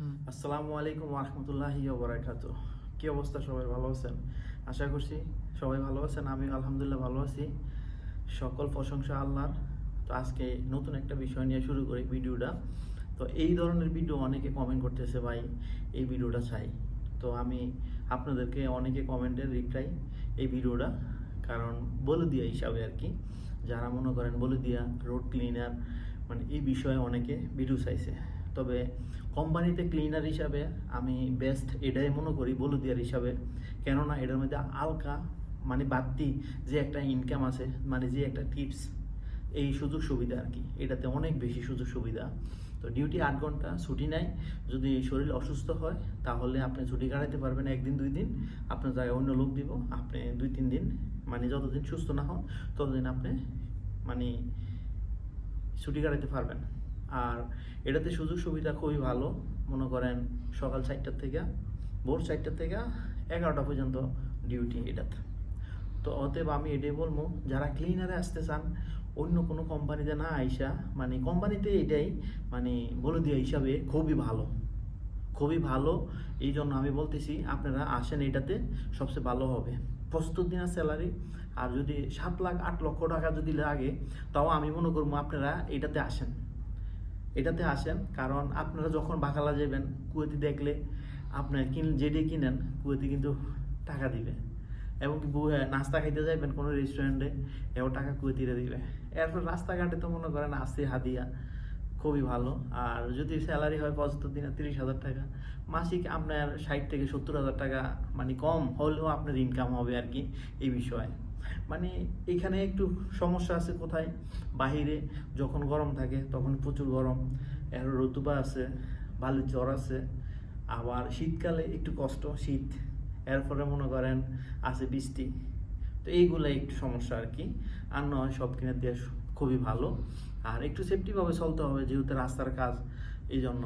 আসসালামু আলাইকুম রহমতুল্লাহি বারাকাতু কি অবস্থা? সবাই ভালো আছেন? আশা করছি সবাই ভালো আছেন, আমি আলহামদুলিল্লাহ ভালো আছি। সকল প্রশংসা আল্লাহর। তো আজকে নতুন একটা বিষয় নিয়ে শুরু করি ভিডিওটা। তো এই ধরনের ভিডিও অনেকে কমেন্ট করতেছে, ভাই, এই ভিডিওটা চাই। তো আমি আপনাদেরকে অনেকে কমেন্টের রিপ্লাই এই ভিডিওটা, কারণ বলে দিয়া হিসাবে আর কি, যারা মনে করেন বলে দিয়া রোড ক্লিনার মানে এই বিষয়ে অনেকে ভিডিও চাইছে। তবে কোম্পানিতে ক্লিনার হিসাবে আমি বেস্ট এটাই মনে করি বলুদিয়ার হিসাবে। কেননা এটার মধ্যে আলকা মানে বাড়তি যে একটা ইনকাম আছে মানে যে একটা টিপস এই সুযোগ সুবিধা আর কি। এটাতে অনেক বেশি সুযোগ সুবিধা। তো ডিউটি আট ঘণ্টা ছুটি নেয়। যদি শরীর অসুস্থ হয়, তাহলে আপনি ছুটি কাটাতে পারবেন একদিন, দুই দিন। আপনার জায়গায় অন্য লোক দিব, আপনি দুই, তিন দিন মানে যতদিন সুস্থ না হন, ততদিন আপনি মানে ছুটি কাটাতে পারবেন। আর এটাতে সুযোগ সুবিধা খুবই ভালো। মনে করেন সকাল চারটার থেকে, ভোর চারটার থেকে এগারোটা পর্যন্ত ডিউটি এটাতে। তো অতএব আমি এটাই বলব, যারা ক্লিনারে আসতে চান, অন্য কোনো কোম্পানিতে না আইসা মানে কোম্পানিতে এটাই মানে বলে দেওয়া হিসাবে খুবই ভালো। খুবই ভালো এই জন্য আমি বলতেছি আপনারা আসেন এটাতে, সবচেয়ে ভালো হবে। প্রস্তুত দিনের স্যালারি আর যদি সাত লাখ, আট লক্ষ টাকা যদি লাগে, তাও আমি মনে করব আপনারা এটাতে আসেন। এটাতে আসেন, কারণ আপনারা যখন বাকালা যাবেন, কুয়েতি দেখলে আপনার কিন যেটি কিনেন, কুয়েতি কিন্তু টাকা দিবে। এবং কি নাস্তা খাইতে যাবেন কোনো রেস্টুরেন্টে এও টাকা কুয়েতিরে দিবে। এরপর রাস্তাঘাটে তো মনে করেন আসে হাদিয়া, খুবই ভালো। আর যদি স্যালারি হয় পঁচাত্তর দিনে তিরিশ হাজার টাকা, মাসিক আপনার ষাট থেকে সত্তর হাজার টাকা মানে কম হলেও আপনার ইনকাম হবে আর কি এই বিষয়ে। মানে এখানে একটু সমস্যা আছে কোথায়? বাহিরে যখন গরম থাকে তখন প্রচুর গরম। এর রতুবা আছে ভালো জ্বর আছে, আবার শীতকালে একটু কষ্ট, শীত। এরপরে মনে করেন আছে বৃষ্টি। তো এইগুলো একটু সমস্যা আর কি। আর নয়, সব কিনে দিয়ে খুবই ভালো। আর একটু সেফটিভাবে চলতে হবে যেহেতু রাস্তার কাজ এই জন্য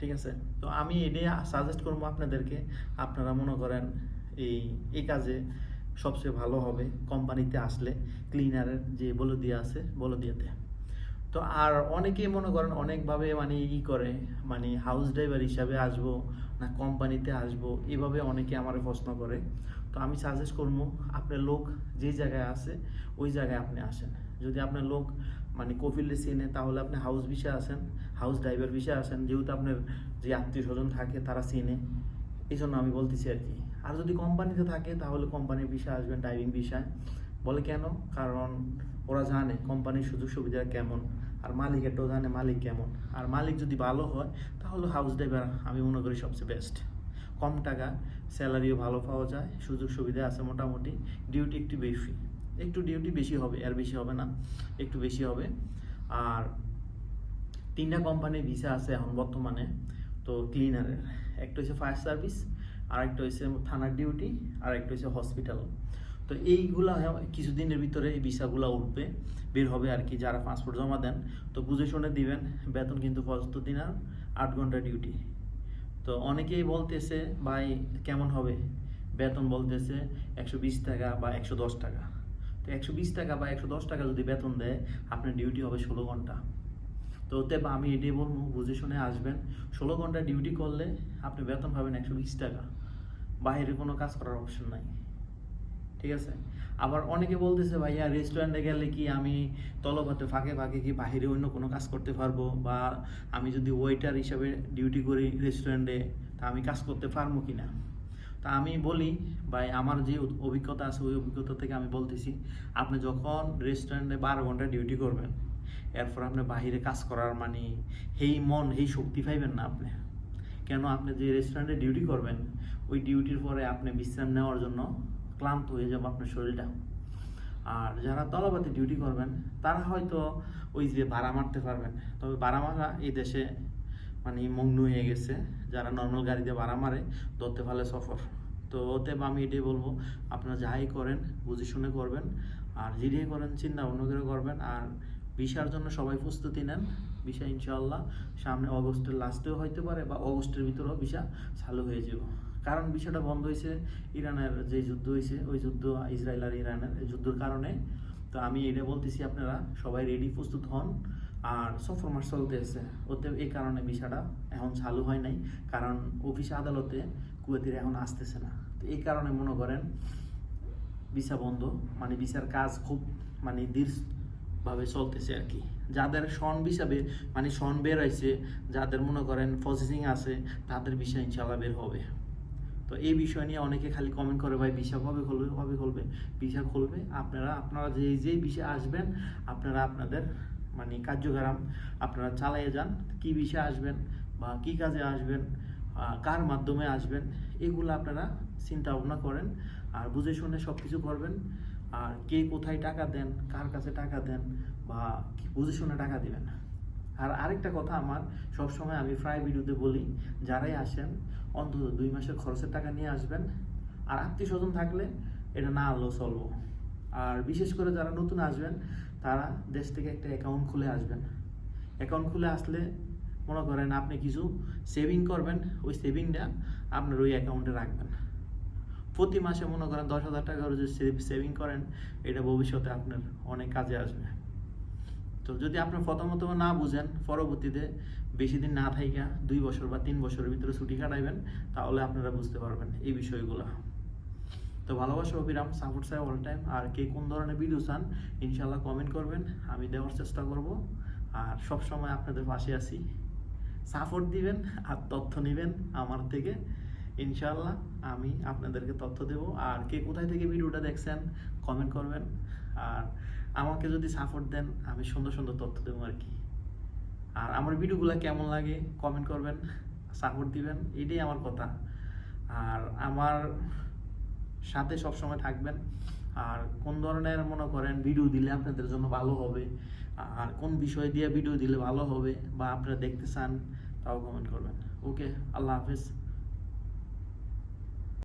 ঠিক আছে? তো আমি এটাই সাজেস্ট করব আপনাদেরকে। আপনারা মনে করেন এই এই কাজে সবচেয়ে ভালো হবে কোম্পানিতে আসলে ক্লিনারের যে বলদিয়া আছে, বলদিয়াতে। তো আর অনেকেই মনে করেন অনেকভাবে মানে ই করে মানে হাউস ড্রাইভার হিসাবে আসব না কোম্পানিতে আসব, এভাবে অনেকে আমার প্রশ্ন করে। তো আমি সাজেস্ট করব, আপনার লোক যে জায়গায় আছে, ওই জায়গায় আপনি আসেন। যদি আপনার লোক মানে কফিলে চেনে, তাহলে আপনি হাউস বিষয়ে আসেন হাউস ড্রাইভার বিষয়ে আসেন। যেহেতু আপনার যে আত্মীয় স্বজন থাকে, তারা চেনে। এই জন্য আমি বলতেছি আর কি। আর যদি কোম্পানিতে থাকে, তাহলে কোম্পানির বিষয়ে আসবেন ড্রাইভিং বিষয়। বলে কেন? কারণ ওরা জানে কোম্পানির সুযোগ সুবিধা কেমন, আর মালিকেরটাও জানে মালিক কেমন। আর মালিক যদি ভালো হয়, তাহলে হাউস ড্রাইভার আমি মনে করি সবচেয়ে বেস্ট কম টাকা স্যালারিও ভালো পাওয়া যায়, সুযোগ সুবিধা আছে মোটামুটি ডিউটি একটু বেশি। একটু ডিউটি বেশি হবে, আর বেশি হবে না, একটু বেশি হবে। আর তিনটা কোম্পানির ভিসা আছে এখন বর্তমানে, তো ক্লিনারের একটা হচ্ছে ফায়ার সার্ভিস আর হয়েছে থানার ডিউটি আর একটা হচ্ছে হসপিটাল তো এইগুলা কিছুদিনের ভিতরে এই ভিসাগুলো উঠবে, বের হবে আর কি, যারা পাসপোর্ট জমা দেন। তো বুঝে শুনে দিবেন, বেতন কিন্তু পঁচাত্তর দিন আর আট ঘণ্টা ডিউটি তো অনেকেই বলতেছে, ভাই, কেমন হবে? বেতন বলতেছে একশো বিশ টাকা বা একশো দশ টাকা। তো একশো বিশ টাকা বা একশো দশ টাকা যদি বেতন দেয়, আপনার ডিউটি হবে ষোলো ঘণ্টা। তো ওতে বা আমি এটাই বলব বুঝে শুনে আসবেন। ষোলো ঘণ্টা ডিউটি করলে আপনি বেতন পাবেন একশো বিশ টাকা। বাইরে কোনো কাজ করার অপশন নাই। ঠিক আছে? আবার অনেকে বলতেছে, ভাইয়া রেস্টুরেন্টে গেলে কি আমি তলবাতে ফাঁকে ফাঁকে কি বাইরে অন্য কোনো কাজ করতে পারব? বা আমি যদি ওয়েটার হিসাবে ডিউটি করি রেস্টুরেন্টে তা আমি কাজ করতে পারব কি না তা আমি বলি, ভাই, আমার যে অভিজ্ঞতা আছে, ওই অভিজ্ঞতা থেকে আমি বলতেছি, আপনি যখন রেস্টুরেন্টে বারো ঘণ্টা ডিউটি করবেন এরপর আপনি বাহিরে কাজ করার মানে সেই মন সেই শক্তি পাইবেন না আপনি। কেন? আপনি যে রেস্টুরেন্টে ডিউটি করবেন, ওই ডিউটির পরে আপনি বিশ্রাম নেওয়ার জন্য ক্লান্ত হয়ে যাবে আপনার শরীরটা। আর যারা তলাবাতে ডিউটি করবেন, তারা হয়তো ওই যে ভাড়া মারতে পারবেন। তবে ভাড়া মারা এই দেশে মানে মগ্ন হয়ে গেছে। যারা নর্মাল গাড়িতে ভাড়া মারে ধরতে পারলে সফর। তো ওতে আমি এটাই বলব, আপনারা যাই করেন বুঝে শুনে করবেন, আর যেটাই করেন, চিন্তা ভাবনা করে করবেন। আর ভিসার জন্য সবাই প্রস্তুতি নেন। ভিসা ইনশাল্লাহ সামনে অগস্টের লাস্টেও হইতে পারে বা অগস্টের ভিতরেও ভিসা চালু হয়ে যাব। কারণ বিষয়টা বন্ধ হয়েছে ইরানের যে যুদ্ধ হয়েছে ওই যুদ্ধ ইসরায়েল আর ইরানের যুদ্ধের কারণে। তো আমি এটা বলতেছি আপনারা, সবাই রেডি প্রস্তুত হন। আর সফর মাস চলতেছে ওতে এই কারণে ভিসাটা এখন চালু হয় নাই। কারণ অফিস আদালতে কুয়েতির এখন আসতেছে না। তো এই কারণে মনে করেন, ভিসা বন্ধ। মানে ভিসার কাজ খুব মানে দীর্ঘভাবে চলতেছে আর কি। যাদের সন হিসাবে মানে সন বের হয়েছে যাদের মনে করেন প্রসেসিং আছে, তাদের বিষয় ইনশাল্লাহ বের হবে। তো এই বিষয় নিয়ে অনেকে খালি কমেন্ট করে, ভাই ভিসা কবে খুলবে কবে খুলবে? ভিসা খুলবে, আপনারা আপনারা যে যেই বিষয়ে আসবেন, আপনারা আপনাদের মানে কার্যক্রম, আপনারা চালিয়ে যান, কি বিষয়ে আসবেন বা কি কাজে আসবেন কার মাধ্যমে আসবেন, এগুলো আপনারা চিন্তা ভাবনা করেন, আর বুঝে শুনে সব কিছু করবেন। আর কে কোথায় টাকা দেন, কার কাছে টাকা দেন বা কি বুঝে শুনে টাকা দিবেন। আর আরেকটা কথা আমার, সবসময় আমি প্রায় ভিডিওতে বলি, যারাই আসেন, অন্তত দুই মাসের খরচের টাকা নিয়ে আসবেন। আর আত্মীয় স্বজন থাকলে এটা না আনলেও চলবো। আর বিশেষ করে যারা নতুন আসবেন, তারা দেশ থেকে একটা অ্যাকাউন্ট খুলে আসবেন। অ্যাকাউন্ট খুলে আসলে মনে করেন আপনি কিছু সেভিং করবেন, ওই সেভিংটা আপনার ওই অ্যাকাউন্টে রাখবেন। প্রতি মাসে মনে করেন দশ হাজার টাকা যদি সেভিং করেন, এটা ভবিষ্যতে আপনার অনেক কাজে আসবে। তো যদি আপনি প্রথমত না বুঝেন, পরবর্তীতে বেশি দিন না থাইকা, দুই বছর বা তিন বছরের ভিতরে ছুটি কাটাইবেন, তাহলে আপনারা বুঝতে পারবেন এই বিষয়গুলো। তো ভালোবাসা অবিরাম সাপোর্ট চাই অল টাইম আর কে কোন ধরনের ভিডিও চান ইনশাল্লাহ কমেন্ট করবেন। আমি দেওয়ার চেষ্টা করব। আর সব সময় আপনাদের পাশে আছি। সাপোর্ট দিবেন আর তথ্য নেবেন আমার থেকে। ইনশাল্লাহ আমি আপনাদেরকে তথ্য দেব। আর কে কোথায় থেকে ভিডিওটা দেখছেন কমেন্ট করবেন। আর আমাকে যদি সাপোর্ট দেন, আমি সুন্দর সুন্দর তথ্য দেবো আর কি। আর আমার ভিডিওগুলো কেমন লাগে কমেন্ট করবেন সাপোর্ট দিবেন, এটাই আমার কথা। আর আমার সাথে সব সময় থাকবেন। আর কোন ধরনের, মনে করেন, ভিডিও দিলে আপনাদের জন্য ভালো হবে? আর কোন বিষয় দিয়ে ভিডিও দিলে ভালো হবে? বা আপনারা দেখতে চান, তাও কমেন্ট করবেন। ওকে আল্লাহ হাফিজ।